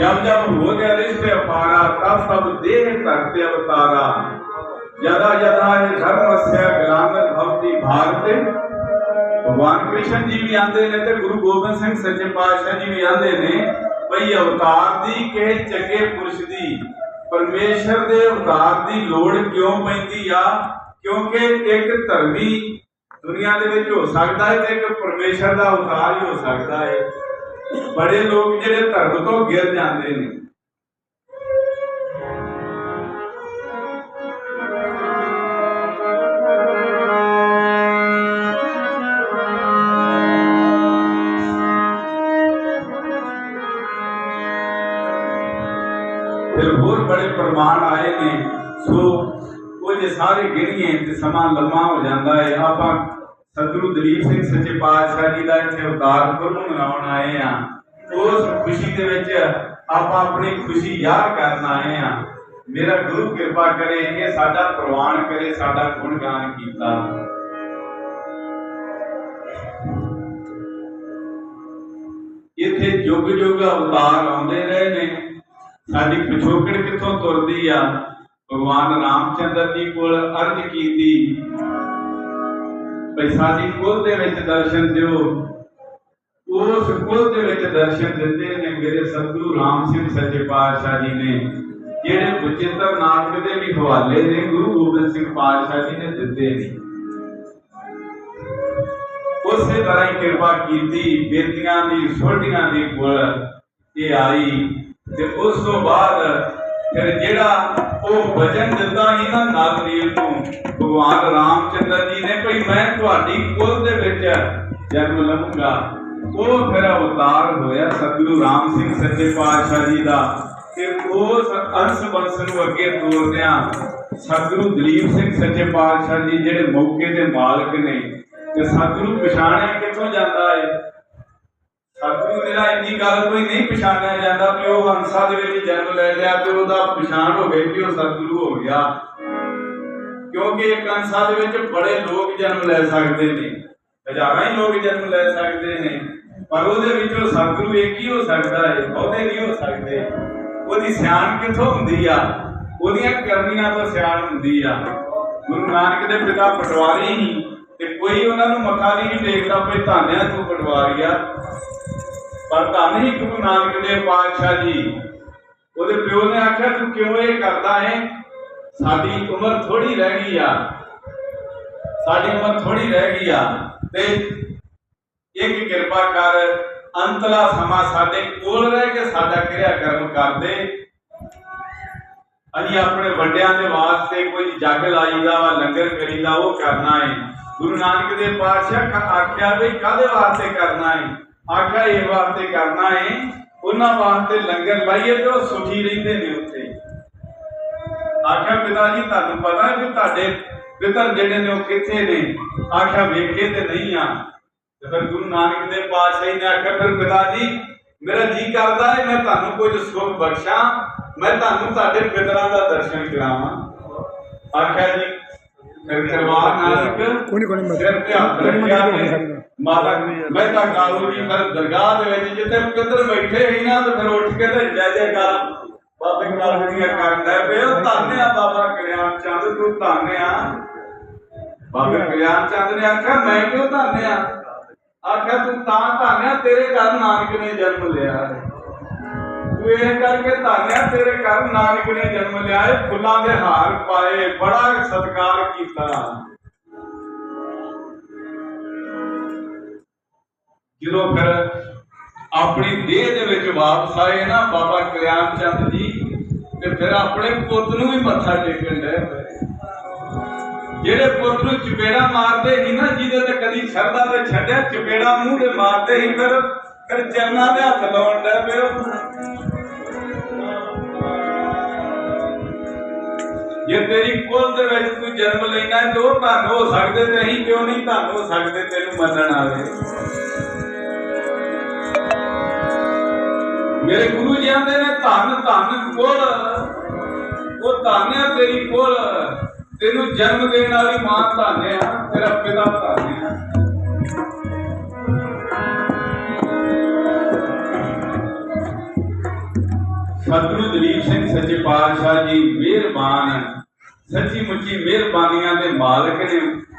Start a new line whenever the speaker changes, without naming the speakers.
ਜਬ ਜਬ ਹੋ ਗਿਆ ਰਿਸ਼ਤੇ ਅਪਾਰਾ, ਤਬ ਤਬ ਦੇਹ ਧਰਤੇ ਅਵਤਾਰਾ। ਜਦਾ ਜਦਾ ਇਹ ਧਰਮ ਅਸਿਆ ਗ੍ਰਾਮਰ ਭਗਤੀ ਭਾਰਤੇ ਭਗਵਾਨ ਕ੍ਰਿਸ਼ਨ ਜੀ ਵੀ ਆਂਦੇ ਨੇ ਤੇ ਗੁਰੂ ਗੋਬਿੰਦ ਸਿੰਘ ਸੱਚੇ ਪਾਤਸ਼ਾਹ ਜੀ ਵੀ ਆਂਦੇ ਨੇ, ਭਈ ਅਵਤਾਰ ਦੀ ਕਿ ਚੰਗੇ ਪੁਰਸ਼ ਦੀ। ਪਰਮੇਸ਼ਰ ਦੇ ਅਵਤਾਰ ਦੀ ਲੋੜ ਕਿਉਂ ਪੈਂਦੀ ਆ? ਕਿਉਂਕਿ ਇੱਕ ਧਰਮੀ ਦੁਨੀਆ ਦੇ ਵਿੱਚ ਹੋ ਸਕਦਾ ਹੈ ਤੇ ਇੱਕ ਪਰਮੇਸ਼ਰ ਦਾ ਅਵਤਾਰ ਹੀ ਹੋ ਸਕਦਾ ਹੈ। ਬੜੇ ਲੋਕ ਜਿਹੜੇ ਧਰਮ ਤੋਂ ਗਿਰ ਜਾਂਦੇ ਨੇ। ਫਿਰ ਹੋਰ ਬੜੇ ਪ੍ਰਮਾਣ ਆਏ ਨੇ। ਸੋ ਉਹ ਜੇ ਸਾਰੇ ਗਿਣੀਏ ਤੇ ਸਮਾਂ ਲੰਮਾ ਹੋ ਜਾਂਦਾ ਹੈ, ਆਪਾਂ ਸਤਿਗੁਰੂ ਦਲੀਪ ਸਿੰਘ ਸੱਚੇ ਪਾਤਸ਼ਾਹ ਜੀ ਦਾ ਇੱਥੇ ਅਵਤਾਰ ਪੁਰਬ ਮਨਾਉਣ ਆਏ ਆ। ਉਸ ਖੁਸ਼ੀ ਦੇ ਵਿੱਚ ਆਪਾਂ ਆਪਣੀ ਖੁਸ਼ੀ ਜ਼ਾਹਰ ਕਰਨ ਆਏ ਆ। ਮੇਰਾ ਗੁਰੂ ਕਿਰਪਾ ਕਰੇ, ਇਹ ਸਾਡਾ ਪ੍ਰਵਾਨ ਕਰੇ, ਸਾਡਾ ਗੁਣਗਾਨ ਕੀਤਾ। ਇੱਥੇ ਯੁੱਗ ਯੁੱਗ ਅਵਤਾਰ ਆਉਂਦੇ ਰਹੇ ਨੇ। ਸਾਡੀ ਪਿਛੋਕੜ ਕਿੱਥੋਂ ਤੁਰਦੀ ਆ? ਭਗਵਾਨ ਰਾਮਚੰਦਰ ਜੀ ਕੋਲ ਅਰਜ਼ ਕੀਤੀ। ਭਈ ਕੁਲ ਦੇ ਵਿੱਚ ਦਰਸ਼ਨ ਦਿਓ। ਉਸ ਕੁਲ ਦੇ ਵਿੱਚ ਦਰਸ਼ਨ ਦਿੰਦੇ ਨੇ ਮੇਰੇ ਸਤਿਗੁਰੂ ਰਾਮ ਸਿੰਘ ਸੱਚੇ ਪਾਤਸ਼ਾਹ ਜੀ ਨੇ, ਜਿਹੜੇ ਬਚਿੱਤਰ ਨਾਨਕ ਦੇ ਵੀ ਹਵਾਲੇ ਨੇ, ਗੁਰੂ ਗੋਬਿੰਦ ਸਿੰਘ ਪਾਤਸ਼ਾਹ ਜੀ ਨੇ ਦਿੱਤੇ ਨੇ। ਉਸੇ ਤਰ੍ਹਾਂ ਹੀ ਕਿਰਪਾ ਕੀਤੀ ਬੇਟੀਆਂ ਦੀ ਛੋਟੀਆਂ ਦੀ ਕੋਲ ਇਹ ਆਈ ਤੇ ਉਸ ਤੋਂ ਬਾਅਦ ਫਿਰ ਜਿਹੜਾ ਉਹ ਵਚਨ ਦਿੱਤਾ ਸੀ ਨਾ ਨਾਗਰੀਰ ਨੂੰ, ਭਗਵਾਨ ਰਾਮਚੰਦਰ ਜੀ ਨੇ, ਭਈ ਮੈਂ ਤੁਹਾਡੀ ਕੁਲ ਦੇ ਵਿੱਚ ਜਨਮ ਲਵਾਂਗਾ ਉਹ ਫਿਰ ਅਵਤਾਰ ਹੋਇਆ ਸਤਿਗੁਰੂ ਰਾਮ ਸਿੰਘ ਸੱਚੇ ਪਾਤਸ਼ਾਹ ਜੀ ਦਾ। ਤੇ ਉਸ ਅੰਸ਼ ਬੰਸ ਨੂੰ ਅੱਗੇ ਤੋਰਦਿਆਂ ਸਤਿਗੁਰੂ ਦਲੀਪ ਸਿੰਘ ਸੱਚੇ ਪਾਤਸ਼ਾਹ ਜੀ ਜਿਹੜੇ ਮੌਕੇ ਦੇ ਮਾਲਕ ਨੇ, ਤੇ ਸਤਿਗੁਰੂ ਪਛਾਣਿਆ ਕਿੱਥੋਂ ਜਾਂਦਾ ਹੈ ਸਤਿਗੁਰੂ ਮੇਰਾ ਇੰਨੀ ਗੱਲ ਕੋਈ ਨਹੀਂ ਪਛਾਣਿਆ ਜਾਂਦਾ ਕਿ ਉਹ ਹੰਸਾ ਦੇ ਵਿੱਚ ਜਨਮ ਲੈ ਲਿਆ ਤੇ ਉਹਦਾ ਪਛਾਣ ਹੋ ਗਈ ਕਿ ਉਹ ਸਤਿਗੁਰੂ ਹੋ ਗਿਆ। ਕਿਉਂਕਿ ਇੱਕ ਹੰਸਾ ਦੇ ਵਿੱਚ ਬੜੇ ਲੋਕ ਜਨਮ ਲੈ ਸਕਦੇ ਨੇ। ਹਜ਼ਾਰਾਂ ਹੀ ਲੋਕ ਜਨਮ ਲੈ ਸਕਦੇ ਨੇ। ਪਰ ਉਹਦੇ ਵਿੱਚੋਂ ਸਤਿਗੁਰੂ ਇੱਕ ਹੀ ਹੋ ਸਕਦਾ ਹੈ, ਬਹੁਤੇ ਨਹੀਂ ਹੋ ਸਕਦੇ। ਉਹਦੀ ਸਿਆਣ ਕਿੱਥੋਂ ਹੁੰਦੀ ਆ? ਉਹਦੀਆਂ ਕਰਨੀਆਂ ਤੋਂ ਸਿਆਣ ਹੁੰਦੀ ਆ। ਗੁਰੂ ਨਾਨਕ ਦੇ ਪਿਤਾ ਪਟਵਾਰੀ ਹੀ ਤੇ ਕੋਈ ਉਹਨਾਂ ਨੂੰ ਮੱਥਾ ਨਹੀਂ ਟੇਕਦਾ ਭਈ ਧਾਨਿਆ ਤੂੰ ਪਟਵਾਰੀ ਪਰ ਧੰਨ ਹੀ ਗੁਰੂ ਨਾਨਕ ਦੇਵ ਪਾਤਸ਼ਾਹ ਜੀ। ਉਹਦੇ ਪਿਓ ਨੇ ਆਖਿਆ, ਤੂੰ ਕਿਉਂ ਇਹ ਕਰਦਾ ਹੈ? ਸਾਡੀ ਉਮਰ ਥੋੜੀ ਰਹਿ ਗਈ ਆ। ਸਾਡੀ ਉਮਰ ਥੋੜੀ ਰਹਿ ਗਈ ਆ। ਤੇ ਇੱਕ ਕਿਰਪਾ ਕਰ, ਅੰਤਲਾ ਸਮਾਂ ਸਾਡੇ ਕੋਲ ਰਹਿ ਕੇ ਸਾਡਾ ਕਿਰਿਆ ਕਰਮ ਕਰਦੇ ਅਸੀਂ ਆਪਣੇ ਵੱਡਿਆਂ ਦੇ ਵਾਸਤੇ ਕੋਈ ਜੱਗ ਲਾਈਦਾ ਵਾ ਲੰਗਰ ਕਰੀਦਾ, ਉਹ ਕਰਨਾ ਹੈ। ਗੁਰੂ ਨਾਨਕ ਦੇਵ ਪਾਤਸ਼ਾਹ ਆਖਿਆ ਵੀ ਕਾਦੇ ਵਾਸਤੇ ਕਰਨਾ ਹੈ ਆਖਿਆ, ਇਹ ਵਾਸਤੇ ਕਰਨਾ ਹੈ ਉਹਨਾਂ ਵਾਸਤੇ ਲੰਗਰ ਲਾਈਏ ਤੇ ਉਹ ਸੁਖੀ ਰਹਿੰਦੇ ਨੇ ਉੱਥੇ। ਆਖਿਆ, ਪਿਤਾ ਜੀ, ਤੁਹਾਨੂੰ ਪਤਾ ਹੈ ਕਿ ਤੁਹਾਡੇ ਪਿਤਰ ਜਿਹੜੇ ਨੇ ਉਹ ਕਿੱਥੇ ਨੇ? ਆਖਿਆ, ਵੇਖੇ ਤੇ ਨਹੀਂ ਆ। ਤੇ ਫਿਰ ਗੁਰੂ ਨਾਨਕ ਦੇ ਪਾਤਸ਼ਾਹ ਨੇ ਆਖਿਆ, ਫਿਰ ਪਿਤਾ ਜੀ, ਮੇਰਾ ਜੀ ਕਰਦਾ ਹੈ ਮੈਂ ਤੁਹਾਨੂੰ ਕੁਝ ਸੁਖ ਬਖਸ਼ਾਂ, ਮੈਂ ਤੁਹਾਨੂੰ ਤੁਹਾਡੇ ਪਿਤਰਾਂ ਦਾ ਦਰਸ਼ਨ ਕਰਾਵਾਂ। ਆਖਿਆ ਜੀ ਤੇ
ਕਰਨਾ।
ਮਾਤਾ ਮੈਂ ਤਾਂ ਕਾਲੂ ਜੀ ਫਿਰ ਦਰਗਾਹ ਦੇ ਵਿੱਚ ਜਿੱਥੇ ਪਿਤਰ ਬੈਠੇ ਸੀ ਨਾ ਤੇ ਫਿਰ ਉੱਠ ਕੇ ਤੇ ਜੈ ਜੈਕਾਰ ਬਾਬੇ ਕਾਲੂ ਦੀਆਂ ਕਰਦਾ ਪਿਆ। ਉਹ ਧੰਨਿਆ ਬਾਬਾ ਕਲਿਆਣ ਚੰਦ ਤੂੰ ਧੰਨਿਆ ਬਾਬੇ ਕਲਿਆਣ ਚੰਦ ਨੇ ਆਖਿਆ ਮੈਂ ਕਿਉਂ ਧੰਨਿਆ ਆਖਿਆ ਤੂੰ ਤਾਂ ਧੰਨਿਆ ਤੇਰੇ ਘਰ ਨਾਨਕ ਨੇ ਜਨਮ ਲਿਆ। ਹੈ ਤੂੰ ਇਹ ਕਰਕੇ ਧਾਨਿਆ ਤੇਰੇ ਘਰ ਨਾਨਕ ਨੇ ਜਨਮ ਲਿਆ ਫੁੱਲਾਂ ਦੇ ਹਾਰ ਪਾਏ, ਬੜਾ ਸਤਿਕਾਰ ਕੀਤਾ। ਜਦੋਂ ਫਿਰ ਆਪਣੀ ਦੇਹ ਦੇ ਵਿੱਚ ਵਾਪਸ ਆਏ ਨਾ, ਬਾਬਾ ਕਲਿਆਣ ਚੰਦ ਜੀ, ਤੇ ਫਿਰ ਆਪਣੇ ਪੁੱਤ ਨੂੰ ਵੀ ਮੱਥਾ ਟੇਕਣ ਡਏ ਜਿਹੜੇ ਪੁੱਤ ਨੂੰ ਚਪੇੜਾ ਮਾਰਦੇ ਸੀ ਨਾ, ਜਿਹਦੇ ਤੇ ਕਦੀ ਸ਼ਰਦਾ ਤੇ ਛੱਡਿਆ, ਚਪੇੜਾ ਮੂੰਹ ਤੇ ਮਾਰਦੇ ਸੀ, ਫਿਰ ਫਿਰ ਚਰਨਾਂ ਦੇ ਹੱਥ ਲਾਉਣ ਡਏ ਪਏ। ਤੇਰੀ ਕੁਲ ਦੇ ਵਿੱਚ ਤੂੰ ਜਨਮ ਲੈਣਾ ਹੈ ਉਹ ਧੰਨ ਹੋ ਸਕਦੇ ਤੇ ਅਸੀਂ ਕਿਉਂ ਨਹੀਂ ਧੰਨ ਹੋ ਸਕਦੇ, ਤੈਨੂੰ ਮੰਨਣ ਆਵੇ ਮੇਰੇ ਗੁਰੂ ਜੀ ਆਂਦੇ ਨੇ, ਧੰਨ ਧੰਨ ਕੋਲ ਉਹ ਧੰਨ ਤੇਰੀ ਕੋਲ ਤੈਨੂੰ ਜਨਮ ਦੇਣ ਵਾਲੀ ਮਾਂ ਧੰਨ ਤੇਰਾ ਪਿਤਾ ਧੰਨਿਆ। ਸਤਿਗੁਰੂ ਦਲੀਪ ਸਿੰਘ ਸੱਚੇ ਪਾਤਸ਼ਾਹ ਜੀ, ਮਿਹਰਬਾਨ। ਸੱਚੀ ਮੁੱਚੀ ਮਿਹਰਬਾਨੀਆਂ ਦੇ ਮਾਲਕ ਨੇ।